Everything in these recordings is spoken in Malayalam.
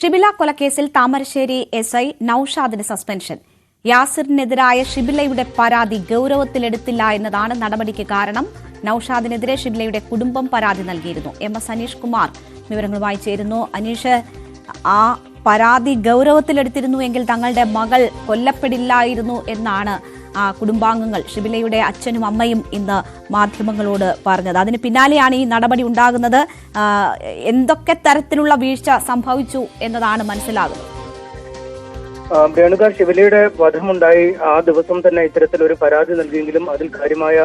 ഷിബില കൊലക്കേസിൽ താമരശ്ശേരി എസ് ഐ നൌഷാദിന് സസ്പെൻഷൻ. യാസിറിനെതിരായ ഷിബിലയുടെ പരാതി ഗൌരവത്തിലെടുത്തില്ല എന്നതാണ് നടപടിക്ക് കാരണം. നൌഷാദിനെതിരെ ഷിബിലയുടെ കുടുംബം പരാതി നൽകിയിരുന്നു. എം എസ് അനീഷ് കുമാർ വിവരങ്ങളുമായി ചേരുന്നു. അനീഷ് ആ പരാതി ഗൗരവത്തിലെടുത്തിരുന്നു എങ്കിൽ തങ്ങളുടെ മകൾ കൊല്ലപ്പെടില്ലായിരുന്നു എന്നാണ് ആ കുടുംബാംഗങ്ങൾ ഷിബിലയുടെ അച്ഛനും അമ്മയും ഇന്ന് മാധ്യമങ്ങളോട് പറഞ്ഞത്. അതിന് പിന്നാലെയാണ് ഈ നടപടി ഉണ്ടാകുന്നത്. എന്തൊക്കെ തരത്തിലുള്ള വീഴ്ച സംഭവിച്ചു എന്നതാണ് മനസ്സിലാകുന്നത്. രേണുക ശിവലിയുടെ വധമുണ്ടായി. ആ ദിവസം തന്നെ ഇത്തരത്തിലൊരു പരാതി നൽകിയെങ്കിലും അതിൽ കാര്യമായ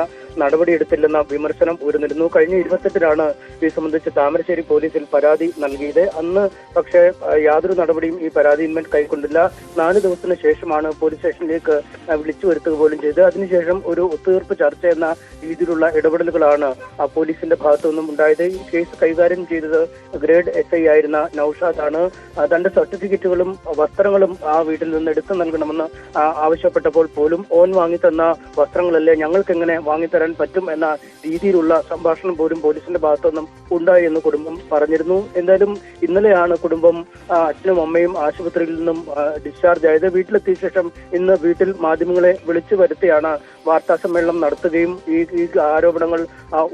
നടപടിയെടുത്തില്ലെന്ന വിമർശനം ഉയർന്നിരുന്നു. കഴിഞ്ഞ ഇരുപത്തെട്ടിനാണ് ഇത് സംബന്ധിച്ച് താമരശ്ശേരി പോലീസിൽ പരാതി നൽകിയത്. അന്ന് പക്ഷേ യാതൊരു നടപടിയും ഈ പരാതിയിന്മേൽ കൈക്കൊണ്ടില്ല. നാല് ദിവസത്തിന് ശേഷമാണ് പോലീസ് സ്റ്റേഷനിലേക്ക് വിളിച്ചു വരുത്തുക പോലും ചെയ്ത് അതിനുശേഷം ഒരു ഒത്തുതീർപ്പ് ചർച്ച എന്ന രീതിയിലുള്ള ഇടപെടലുകളാണ് ആ, പോലീസിന്റെ ഭാഗത്തു നിന്നും ഉണ്ടായത്. ഈ കേസ് കൈകാര്യം ചെയ്തത് ഗ്രേഡ് എസ് ഐ ആയിരുന്ന നൌഷാദാണ്. തന്റെ സർട്ടിഫിക്കറ്റുകളും വസ്ത്രങ്ങളും ആ വീട്ടിൽ നിന്ന് എടുത്തു നൽകണമെന്ന് ആവശ്യപ്പെട്ടപ്പോൾ പോലും ഓൻ വാങ്ങിത്തന്ന വസ്ത്രങ്ങളല്ലേ ഞങ്ങൾക്ക് എങ്ങനെ വാങ്ങിത്തരാൻ പറ്റും എന്ന രീതിയിലുള്ള സംഭാഷണം പോലും പോലീസിന്റെ ഭാഗത്തുനിന്നും ഉണ്ടായി എന്ന് കുടുംബം പറഞ്ഞിരുന്നു. എന്തായാലും ഇന്നലെയാണ് കുടുംബം അച്ഛനും അമ്മയും ആശുപത്രിയിൽ നിന്നും ഡിസ്ചാർജ് ആയത്. വീട്ടിലെത്തിയ ശേഷം ഇന്ന് വീട്ടിൽ മാധ്യമങ്ങളെ വിളിച്ചു വരുത്തിയാണ് വാർത്താ സമ്മേളനം നടത്തുകയും ഈ ഈ ആരോപണങ്ങൾ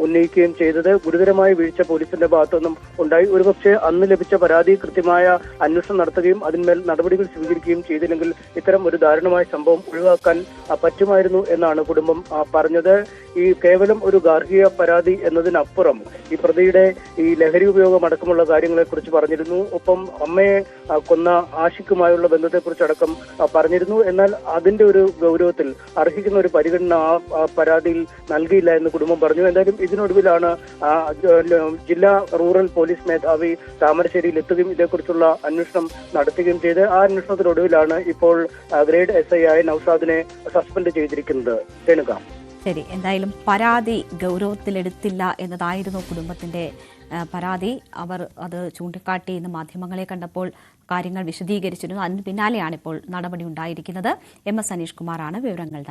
ഉന്നയിക്കുകയും ചെയ്തത്. ഗുരുതരമായ വീഴ്ച പോലീസിന്റെ ഭാഗത്തുനിന്നും ഉണ്ടായി. ഒരുപക്ഷെ അന്ന് ലഭിച്ച പരാതി കൃത്യമായ അന്വേഷണം നടത്തുകയും അതിന്മേൽ നടപടികൾ സ്വീകരിക്കുകയും ചെയ്തില്ലെങ്കിൽ ഇത്തരം ഒരു ദാരുണമായ സംഭവം ഒഴിവാക്കാൻ പറ്റുമായിരുന്നു എന്നാണ് കുടുംബം പറഞ്ഞത്. ഈ കേവലം ഒരു ഗാർഹിക പരാതി എന്നതിനപ്പുറം ഈ പ്രതിയുടെ ഈ ലഹരി ഉപയോഗം അടക്കമുള്ള കാര്യങ്ങളെ കുറിച്ച് പറഞ്ഞിരുന്നു. ഒപ്പം അമ്മയെ കൊന്ന ആഷിക്കുമായുള്ള ബന്ധത്തെക്കുറിച്ച് അടക്കം ആ, പറഞ്ഞിരുന്നു. എന്നാൽ അതിന്റെ ഒരു ഗൗരവത്തിൽ അർഹിക്കുന്ന ഒരു പരിഗണന ആ പരാതിയിൽ നൽകിയില്ല എന്ന് കുടുംബം പറഞ്ഞു. എന്തായാലും ഇതിനൊടുവിലാണ് ജില്ലാ റൂറൽ പോലീസ് മേധാവി താമരശ്ശേരിയിൽ എത്തുകയും ഇതേക്കുറിച്ചുള്ള അന്വേഷണം നടത്തുകയും ചെയ്ത്. ആ അന്വേഷണത്തിനൊടുവിലാണ് ഇപ്പോൾ ഗ്രേഡ് എസ് ഐ ആയ നൌഷാദിനെ സസ്പെൻഡ് ചെയ്തിരിക്കുന്നത്. രേണുക. ശരി എന്തായാലും പരാതി ഗൗരവത്തിലെടുത്തില്ല എന്നതായിരുന്നു കുടുംബത്തിന്റെ പരാതി. അവർ അത് ചൂണ്ടിക്കാട്ടി ഇന്ന് മാധ്യമങ്ങളെ കണ്ടപ്പോൾ കാര്യങ്ങൾ വിശദീകരിച്ചിരുന്നു. അതിന് പിന്നാലെയാണ് ഇപ്പോൾ നടപടി ഉണ്ടായിരിക്കുന്നത്. എം എസ് അനീഷ് കുമാറാണ് വിവരങ്ങൾ